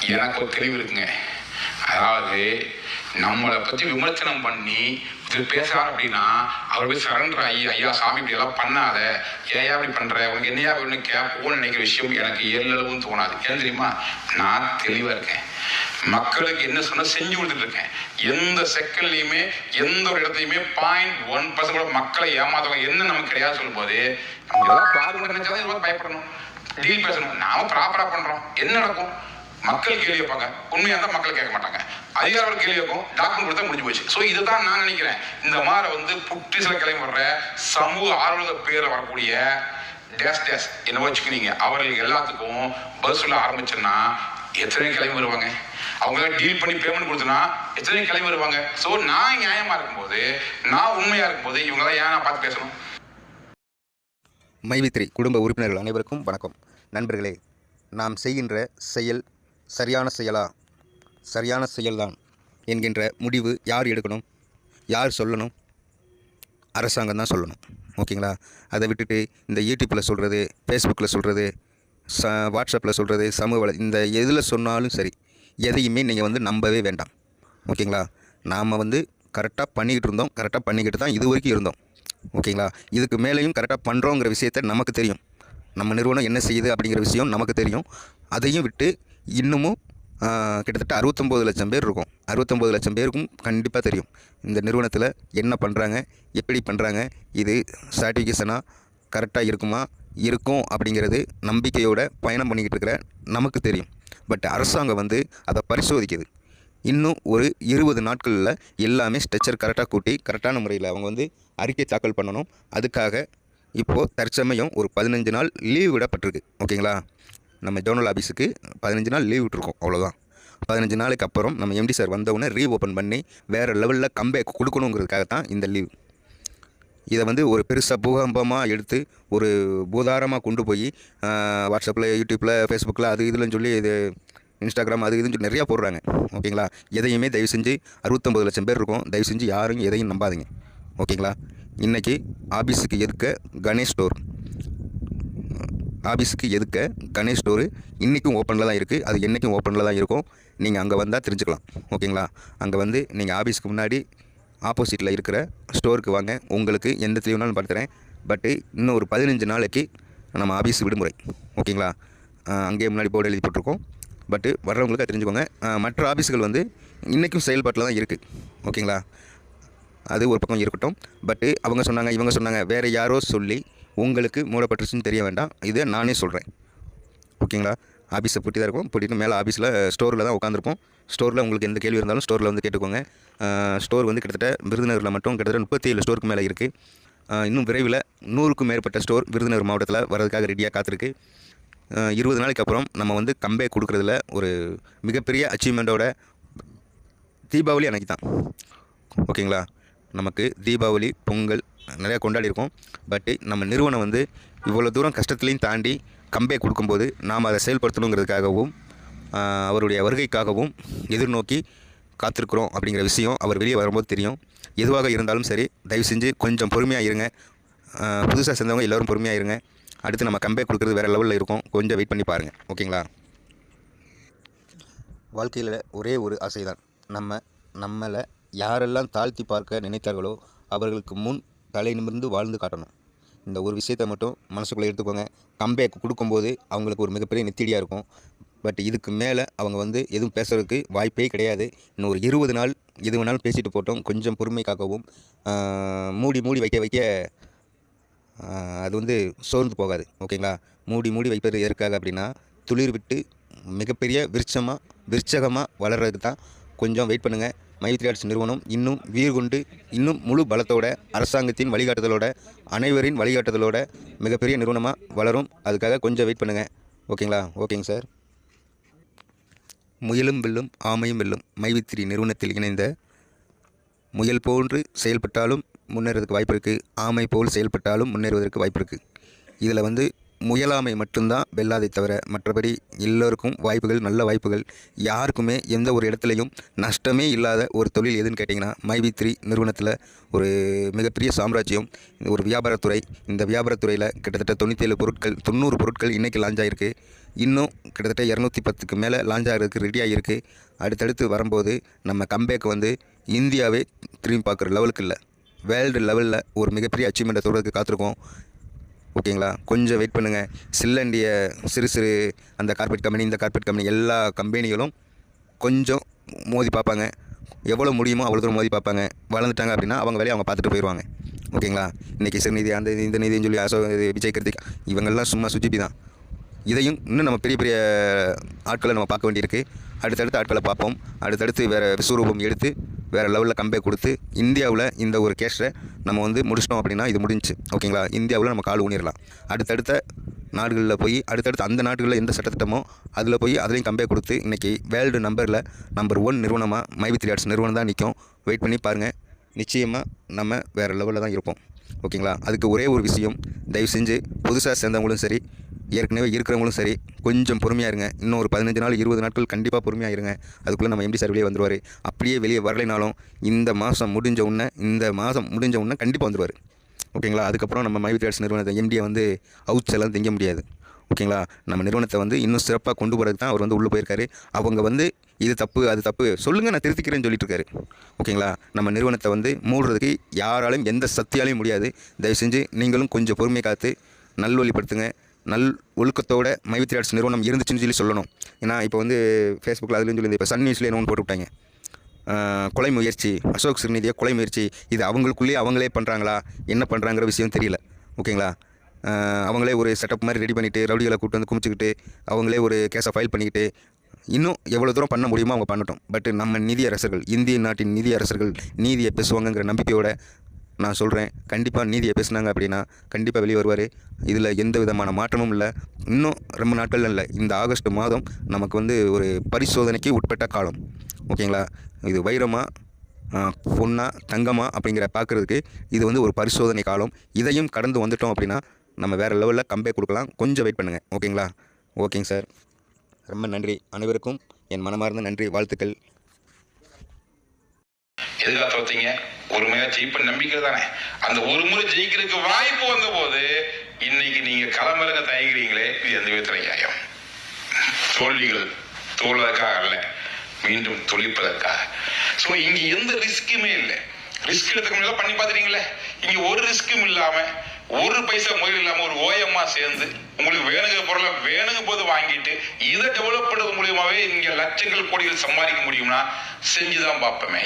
எனக்கு ஒரு தெளிவு இருக்குங்க. அதாவது நம்மளை பத்தி விமர்சனம் பண்ணி இது பேசுறாரு அப்படின்னா அவர் போய் சரண்டர் ஆகி ஐயா சாமி இப்படி எல்லாம் பண்ணாத. ஏன் இப்படி பண்ற? உனக்கு என்னையா வேணும்னு கேட்போம்னு நினைக்கிற விஷயம் எனக்கு எல்லளவும் தோணாது. ஏன் தெரியுமா? நான் தெளிவா இருக்கேன். மக்களுக்கு என்ன சொன்னா செஞ்சு கொடுத்துட்டு இருக்கேன். எந்த செகண்ட்லயுமே எந்த ஒரு இடத்துலயுமே பாயிண்ட் ஒன் பர்சன்ட் கூட மக்களை ஏமாத்தவங்க என்ன நமக்கு கிடையாது சொல்லும் போது நம்ம ஏதாவது எவ்வளவு பயப்படணும். டீல் பேசணும் நாம ப்ராப்பரா பண்றோம். என்ன நடக்கும்? மக்கள் கேள்வி வைப்பாங்க உண்மையா தான் மக்கள் கேட்க மாட்டாங்க. அதிகாரிகள் கேள்வி வைக்கும் டாக்குமெண்ட் கொடுத்தா முடிஞ்சு போச்சு. ஸோ இதுதான் நான் நினைக்கிறேன். இந்த மாதிரி வந்து புட்டி சில கிளம்பி வர்ற சமூக ஆர்வலர் பேர்ல வரக்கூடிய டேஸ் டேஸ் என்ன வச்சுக்கிறீங்க அவர்கள் எல்லாத்துக்கும் பதில் சொல்ல ஆரம்பிச்சோன்னா எத்தனை கிளம்பி வருவாங்க. அவங்க டீல் பண்ணி பேமெண்ட் கொடுத்தனா எத்தனை கிளம்பி வருவாங்க. ஸோ நான் நியாயமா இருக்கும்போது நான் உண்மையா இருக்கும்போது இவங்கெல்லாம் ஏன் நான் பார்த்து பேசணும்? மைவித்ரி குடும்ப உறுப்பினர்கள் அனைவருக்கும் வணக்கம். நண்பர்களே நாம் செய்கின்ற செயல் சரியான செயலா? சரியான செயல்தான் என்கின்ற முடிவு யார் எடுக்கணும்? யார் சொல்லணும்? அரசாங்கம் தான் சொல்லணும். ஓகேங்களா? அதை விட்டுட்டு இந்த யூடியூப்பில் சொல்கிறது ஃபேஸ்புக்கில் சொல்கிறது ச வாட்ஸ்அப்பில் சொல்கிறது சமூக வலை இந்த எதில் சொன்னாலும் சரி எதையுமே நீங்கள் வந்து நம்பவே வேண்டாம். ஓகேங்களா? நாம் வந்து கரெக்டாக பண்ணிக்கிட்டு இருந்தோம் கரெக்டாக பண்ணிக்கிட்டு தான் இது வரைக்கும் இருந்தோம். ஓகேங்களா? இதுக்கு மேலேயும் கரெக்டாக பண்ணுறோங்கிற விஷயத்த நமக்கு தெரியும். நம்ம நிறுவனம் என்ன செய்யுது அப்படிங்கிற விஷயம் நமக்கு தெரியும். அதையும் விட்டு இன்னமும் கிட்டத்தட்ட அறுபத்தொம்போது லட்சம் பேர் இருக்கும். அறுபத்தொம்போது லட்சம் பேருக்கும் கண்டிப்பாக தெரியும். இந்த நிறுவனத்தில் என்ன பண்ணுறாங்க எப்படி பண்ணுறாங்க இது சர்டிஃபிகேஷனாக கரெக்டாக இருக்குமா இருக்கும் அப்படிங்கிறது நம்பிக்கையோட பயணம் பண்ணிக்கிட்டு இருக்கிற நமக்கு தெரியும். பட் அரசாங்கம் வந்து அதை பரிசோதிக்குது. இன்னும் ஒரு இருபது நாட்களில் எல்லாமே ஸ்ட்ரெச்சர் கரெக்டாக கூட்டி கரெக்டான முறையில் அவங்க வந்து அறிக்கை தாக்கல் பண்ணணும். அதுக்காக இப்போது தற்சமயம் ஒரு பதினஞ்சு நாள் லீவ் விடப்பட்டிருக்கு ஓகேங்களா நம்ம ஜோனல் ஆஃபீஸுக்கு பதினஞ்சு நாள் லீவ் விட்டுருக்கோம் அவ்வளோதான் பதினஞ்சு நாளைக்கு அப்புறம் நம்ம எம்டி சார் வந்தவுடனே ரீ ஓப்பன் பண்ணி வேறு லெவலில் கம்பேக் கொடுக்கணுங்கிறதுக்காக தான் இந்த லீவ் இதை வந்து ஒரு பெருசாக பூகம்பமாக எடுத்து ஒரு பூதாரமாக கொண்டு போய் வாட்ஸ்அப்பில் யூடியூப்பில் ஃபேஸ்புக்கில் அது இதுலன்னு சொல்லி இது இன்ஸ்டாகிராம் அது இதுன்னு சொல்லி நிறையா போடுறாங்க ஓகேங்களா எதையுமே தயவு செஞ்சு அறுபத்தொம்பது லட்சம் பேர் இருக்கும் தயவு செஞ்சு யாரும் எதையும் நம்பாதீங்க ஓகேங்களா இன்றைக்கி ஆஃபீஸுக்கு எதுக்க கணேஷ் ஸ்டோர்? ஆஃபீஸுக்கு எதுக்க கணேஷ் ஸ்டோரு? இன்றைக்கும் ஓப்பனில் தான் இருக்குது அது என்றைக்கும் ஓப்பனில் தான் இருக்கும். நீங்கள் அங்கே வந்தால் தெரிஞ்சுக்கலாம். ஓகேங்களா? அங்கே வந்து நீங்கள் ஆஃபீஸ்க்கு முன்னாடி ஆப்போசிட்டில் இருக்கிற ஸ்டோருக்கு வாங்க. உங்களுக்கு எந்த தெளிவுனாலும் படுத்துகிறேன் பட்டு இன்னும் ஒரு பதினஞ்சு நாளைக்கு நம்ம ஆஃபீஸ் விடுமுறை. ஓகேங்களா? அங்கேயே முன்னாடி போர்டு எழுதி போட்டிருக்கோம். பட்டு வர்றவங்களுக்கு தெரிஞ்சுக்கோங்க. மற்ற ஆஃபீஸுகள் வந்து இன்றைக்கும் செயல்பாட்டில் தான் இருக்குது ஓகேங்களா? அது ஒரு பக்கம் இருக்கட்டும். பட்டு அவங்க சொன்னாங்க இவங்க சொன்னாங்க வேறு யாரோ சொல்லி உங்களுக்கு மூடப்பட்டுருச்சுன்னு தெரிய வேண்டாம். இதை நானே சொல்கிறேன் ஓகேங்களா? ஆஃபீஸை பூட்டி தான் இருக்கும் பூட்டிட்டு மேலே ஆஃபீஸில் ஸ்டோரில் தான் உட்காந்துருப்போம் ஸ்டோரில் உங்களுக்கு எந்த கேள்வி இருந்தாலும் ஸ்டோரில் வந்து கேட்டுக்கோங்க. ஸ்டோர் வந்து கிட்டத்தட்ட விருதுநகரில் மட்டும் கிட்டத்தட்ட முப்பத்தி ஏழு ஸ்டோருக்கு மேலே இருக்குது இன்னும் விரைவில் நூறுக்கும் மேற்பட்ட ஸ்டோர் விருதுநகர் மாவட்டத்தில் வரதுக்காக ரெடியாக காத்திருக்கு. இருபது நாளைக்கு அப்புறம் நம்ம வந்து கம்பே கொடுக்குறதுல ஒரு மிகப்பெரிய அச்சீவ்மெண்ட்டோட தீபாவளி அன்னைக்கு தான் ஓகேங்களா? நமக்கு தீபாவளி பொங்கல் நிறையா கொண்டாடிருக்கோம் பட்டு நம்ம நிறுவனம் வந்து இவ்வளோ தூரம் கஷ்டத்துலையும் தாண்டி கம்பே கொடுக்கும்போது நாம் அதை செயல்படுத்தணுங்கிறதுக்காகவும் அவருடைய வருகைக்காகவும் எதிர்நோக்கி காத்திருக்கிறோம் அப்படிங்கிற விஷயம் அவர் வெளியே வரும்போது தெரியும். எதுவாக இருந்தாலும் சரி தயவு செஞ்சு கொஞ்சம் பொறுமையாக இருங்க. புதுசாக சேர்ந்தவங்க எல்லோரும் பொறுமையாக இருங்க. அடுத்து நம்ம கம்பே கொடுக்குறது வேறு லெவலில் இருக்கும். கொஞ்சம் வெயிட் பண்ணி பாருங்கள் ஓகேங்களா? வாழ்க்கையில் ஒரே ஒரு ஆசை தான் நம்ம நம்மளை யாரெல்லாம் தாழ்த்தி பார்க்க நினைத்தார்களோ அவர்களுக்கு முன் தலை நிமிர்ந்து வாழ்ந்து காட்டணும். இந்த ஒரு விஷயத்தை மட்டும் மனசுக்குள்ளே எடுத்துக்கோங்க. கம்பேக் கொடுக்கும்போது அவங்களுக்கு ஒரு மிகப்பெரிய நெத்திடியாக இருக்கும். பட் இதுக்கு மேலே அவங்க வந்து எதுவும் பேசுகிறதுக்கு வாய்ப்பே கிடையாது. இன்னும் ஒரு இருபது நாள் எது வேணாலும் பேசிட்டு போட்டோம். கொஞ்சம் பொறுமை காக்கவும் மூடி மூடி வைக்க வைக்க அது வந்து சோர்ந்து போகாது. ஓகேங்களா? மூடி மூடி வைப்பது எதற்காக அப்படின்னா துளிர் விட்டு மிகப்பெரிய விருட்சமாக விருட்சகமாக வளர்கிறதுக்கு தான் கொஞ்சம் வெயிட் பண்ணுங்கள் மைத்ரி ஆர்ட்ஸ் நிறுவனம் இன்னும் வீர் கொண்டு இன்னும் முழு பலத்தோட அரசாங்கத்தின் வழிகாட்டுதலோட அனைவரின் வழிகாட்டுதலோட மிகப்பெரிய நிறுவனமாக வளரும். அதுக்காக கொஞ்சம் வெயிட் பண்ணுங்கள் ஓகேங்களா ஓகேங்க சார் முயலும் வெல்லும் ஆமையும் வெல்லும் மைவித்திரி நிறுவனத்தில் இணைந்த முயல் போன்று செயல்பட்டாலும் முன்னேறதுக்கு வாய்ப்பு இருக்குது ஆமை போல் செயல்பட்டாலும் முன்னேறுவதற்கு வாய்ப்பு இருக்குது இதில் வந்து முயலாமை மட்டும்தான் வெல்லாதை தவிர மற்றபடி எல்லோருக்கும் வாய்ப்புகள் நல்ல வாய்ப்புகள். யாருக்குமே எந்த ஒரு இடத்துலையும் நஷ்டமே இல்லாத ஒரு தொழில் எதுன்னு கேட்டிங்கன்னா மைவி த்ரீ நிறுவனத்தில் ஒரு மிகப்பெரிய சாம்ராஜ்யம் ஒரு வியாபாரத்துறை. இந்த வியாபாரத்துறையில் கிட்டத்தட்ட தொண்ணூற்றேழு பொருட்கள் தொண்ணூறு பொருட்கள் இன்றைக்கி லான்ச் ஆகிருக்கு இன்னும் கிட்டத்தட்ட இரநூத்தி பத்துக்கு மேலே லான்ச் ஆகிறதுக்கு ரெடி ஆகிருக்கு அடுத்தடுத்து வரும்போது நம்ம கம்பேக் வந்து இந்தியாவே திரும்பி பார்க்குற லெவலுக்கு இல்லை. வேர்ல்டு லெவலில் ஒரு மிகப்பெரிய அச்சீவ்மெண்ட்டை தொடர்றதுக்கு காத்திருக்கோம். ஓகேங்களா? கொஞ்சம் வெயிட் பண்ணுங்கள் சில்லண்டிய சிறு சிறு அந்த கார்பெட் கம்பெனி இந்த கார்பெட் கம்பெனி எல்லா கம்பெனிகளும் கொஞ்சம் மோதி பார்ப்பாங்க. எவ்வளோ முடியுமோ அவ்வளோ தூரம் மோதி பார்ப்பாங்க. வளர்ந்துட்டாங்க அப்படின்னா அவங்க வேலையை அவங்க பார்த்துட்டு போயிடுவாங்க ஓகேங்களா? இன்றைக்கி சிறுநீதி அந்த இந்த நீதின்னு சொல்லி அசோ விஜய் கிருத்திக் இவங்கெல்லாம் சும்மா சுஜிபி தான். இதையும் இன்னும் நம்ம பெரிய பெரிய ஆட்களை நம்ம பார்க்க வேண்டியிருக்கு. அடுத்தடுத்து ஆட்களை பார்ப்போம். அடுத்தடுத்து வேறு விஸ்வரூபம் எடுத்து வேறு லெவலில் கம்பே கொடுத்து இந்தியாவில் இந்த ஒரு கேஷை நம்ம வந்து முடிச்சிட்டோம் அப்படின்னா இது முடிஞ்சுச்சு ஓகேங்களா இந்தியாவில் நம்ம கால் ஊனிடலாம் அடுத்தடுத்த நாடுகளில் போய் அடுத்தடுத்து அந்த நாடுகளில் எந்த சட்டத்திட்டமோ அதில் போய் அதுலேயும் கம்பே கொடுத்து இன்றைக்கி வேர்ல்டு நம்பரில் நம்பர் ஒன் நிறுவனமாக மைவி த்ரீ ஆர்ட்ஸ் நிறுவனம் தான் நிற்கும் வெயிட் பண்ணி பாருங்கள் நிச்சயமாக நம்ம வேறு லெவலில் தான் இருப்போம். ஓகேங்களா அதுக்கு ஒரே ஒரு விஷயம் தயவு செஞ்சு புதுசாக சேர்ந்தவங்களும் சரி ஏற்கனவே இருக்கிறவங்களும் சரி கொஞ்சம் பொறுமையாக இருங்க. இன்னும் ஒரு பதினஞ்சு நாள் இருபது நாட்கள் கண்டிப்பாக பொறுமையாக இருங்க. அதுக்குள்ளே நம்ம எம்டி சார் வெளியே வந்துருவார். அப்படியே வெளியே வரலைனாலும் இந்த மாதம் முடிஞ்ச உடனே இந்த மாதம் முடிஞ்ச உடனே கண்டிப்பாக வந்துருவார். ஓகேங்களா அதுக்கப்புறம் நம்ம மைவி ட்ரேட்ஸ் நிறுவனத்தை எம்டியை வந்து அவுச்செல்லாம் திங்க முடியாது. ஓகேங்களா நம்ம நிறுவனத்தை வந்து இன்னும் சிறப்பாக கொண்டு போகிறதுக்கு தான் அவர் வந்து உள்ளே போயிருக்காரு. அவங்க வந்து இது தப்பு அது தப்பு சொல்லுங்கள் நான் திருத்திக்கிறேன்னு சொல்லிட்டு இருக்காரு ஓகேங்களா நம்ம நிறுவனத்தை வந்து மூடுறதுக்கு யாராலையும் எந்த சக்தியாலையும் முடியாது. தயவு செஞ்சு நீங்களும் கொஞ்சம் பொறுமை காத்து நல்வழிப்படுத்துங்க. நல் ஒழுக்கத்தோட மைவித்ரி ஆர்ட்ஸ் நிறுவனம் இருந்துச்சுன்னு சொல்லி சொல்லணும். ஏன்னா இப்போ வந்து ஃபேஸ்புக்கில் அதுலேயும் சொல்லி இப்போ சன் நியூஸ்லேயே என்னோன்னு போட்டுவிட்டாங்க கொலை முயற்சி அசோக் சிறுநிதியை கொலை முயற்சி இது அவங்களுக்குள்ளேயே அவங்களே பண்ணுறாங்களா என்ன பண்ணுறாங்கிற விஷயம் தெரியல. ஓகேங்களா? அவங்களே ஒரு செட்டப் மாதிரி ரெடி பண்ணிவிட்டு ரவுடிகளை கூட்டு வந்து குமிச்சிக்கிட்டு அவங்களே ஒரு கேஸை ஃபைல் பண்ணிக்கிட்டு இன்னும் எவ்வளோ தூரம் பண்ண முடியுமோ அவங்க பண்ணட்டும். பட் நம்ம நிதி அரசர்கள் இந்திய நாட்டின் நிதி அரசர்கள் நீதியை பேசுவாங்கங்கிற நம்பிக்கையோட நான் சொல்கிறேன் கண்டிப்பாக நீதியை பேசுனாங்க அப்படின்னா கண்டிப்பாக வெளியே வருவார். இதில் எந்த விதமான மாற்றமும் இல்லை. இன்னும் ரொம்ப நாட்கள் இல்லை. இந்த ஆகஸ்ட் மாதம் நமக்கு வந்து ஒரு பரிசோதனைக்கு உட்பட்ட காலம். ஓகேங்களா? இது வைரமா பொண்ணா தங்கமா அப்படிங்கிற பார்க்குறதுக்கு இது வந்து ஒரு பரிசோதனை காலம். இதையும் கடந்து வந்துட்டோம் அப்படின்னா நம்ம வேறு லெவலில் கம்பே கொடுக்கலாம். கொஞ்சம் வெயிட் பண்ணுங்கள் ஓகேங்களா? ஓகேங்க சார். ரொம்ப நன்றி அனைவருக்கும். என் மனமார்ந்த நன்றி வாழ்த்துக்கள். எதுக்காக தோத்தீங்க ஒரு முறை ஜெயிப்ப நம்பிக்கை தானே? அந்த ஒரு முறை ஜெயிக்கிறதுக்கு வாய்ப்பு வந்த போது இன்னைக்கு நீங்க களமிறங்க தயங்குறீங்களே இது எந்த விதத்துல நியாயம்? தோல்விகள் தோல்வதற்காக அல்ல மீண்டும் தொழிப்பதற்காக ஸோ இங்க எந்த ரிஸ்க்குமே இல்லை. ரிஸ்க் எடுத்துக்க முடியல பண்ணி பார்த்துறீங்களே இங்க ஒரு ரிஸ்க்கும் இல்லாம ஒரு பைசா முதல் இல்லாம ஒரு ஓயமா சேர்ந்து உங்களுக்கு வேணுங்கிற பொருளை வேணுங்க போது வாங்கிட்டு இதை டெவலப் பண்ணுறது மூலியமாவே இங்க லட்சங்கள் கோடிகள் சம்பாதிக்க முடியும்னா செஞ்சுதான் பார்ப்போமே.